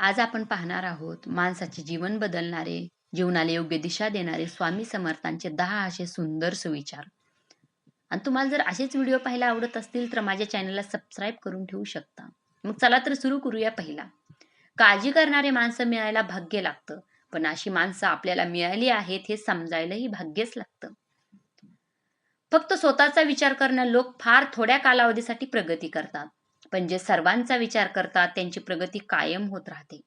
आज आपण पाहणार आहोत माणसाचे जीवन बदलणारे जीवनाला योग्य दिशा देणारे स्वामी समर्थांचे दहा असे सुंदर सुविचार. आणि तुम्हाला जर असेच व्हिडिओ पाहायला आवडत असतील तर माझ्या चॅनलला सबस्क्राईब करून ठेवू शकता. मग चला तर सुरू करूया पहिला. काळजी करणारे माणसं मिळायला भाग्य लागतं पण अशी माणसं आपल्याला मिळाली आहेत हे समजायलाही भाग्यच लागतं. फक्त स्वतःचा विचार करणं लोक फार थोड्या कालावधीसाठी प्रगती करतात. पण जे सर्वांचा विचार करतात त्यांची प्रगती कायम होत राहते.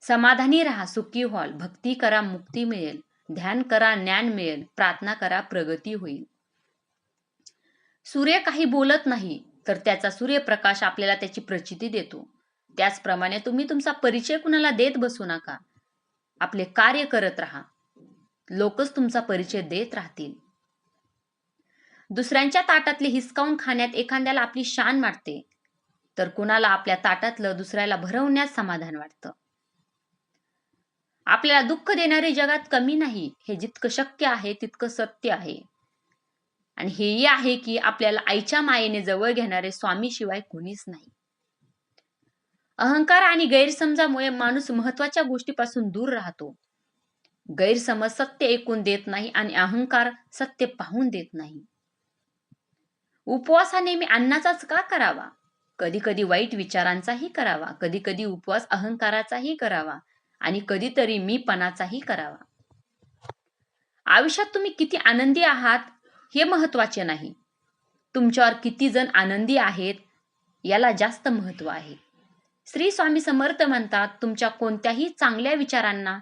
समाधानी राहा सुखी व्हाल भक्ती करा मुक्ती मिळेल ध्यान करा ज्ञान मिळेल प्रार्थना करा प्रगती होईल. सूर्य काही बोलत नाही तर त्याचा सूर्यप्रकाश आपल्याला त्याची प्रचिती देतो. त्याचप्रमाणे तुम्ही तुमचा परिचय कुणाला देत बसू नका. आपले कार्य करत राहा. लोकच तुमचा परिचय देत राहतील. दुसऱ्यांच्या ताटातले हिसकावून खाण्यात एखाद्याला आपली शान वाटते. तर कुणाला आपल्या ताटातलं दुसऱ्याला भरवण्यात समाधान वाटतं? आपल्याला दुःख देणारे जगात कमी नाही. हे जितकं शक्य आहे तितकं सत्य आहे. आणि हेही आहे की आपल्याला आईच्या मायेने जवळ घेणारे स्वामी शिवाय कोणीच नाही. अहंकार आणि गैरसमजामुळे माणूस महत्त्वाच्या गोष्टीपासून दूर राहतो. गैरसमज सत्य ऐकून देत नाही आणि अहंकार सत्य पाहून देत नाही. उपवास हा नेहमी अन्नाचाच का करावा? कधी कधी वाईट विचारांचाही करावा. कधी कधी उपवास अहंकाराचाही करावा. आणि कधीतरी मीपणाचाही करावा. आयुष्यात तुम्ही किती आनंदी आहात हे महत्त्वाचे नाही. तुमच्यावर किती जण आनंदी आहेत याला जास्त महत्त्व आहे. श्री स्वामी समर्थ म्हणतात तुमच्या कोणत्याही चांगल्या विचारांना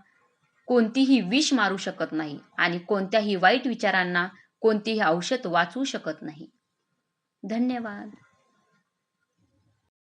कोणतीही विष मारू शकत नाही. आणि कोणत्याही वाईट विचारांना कोणतीही औषध वाचवू शकत नाही. धन्यवाद.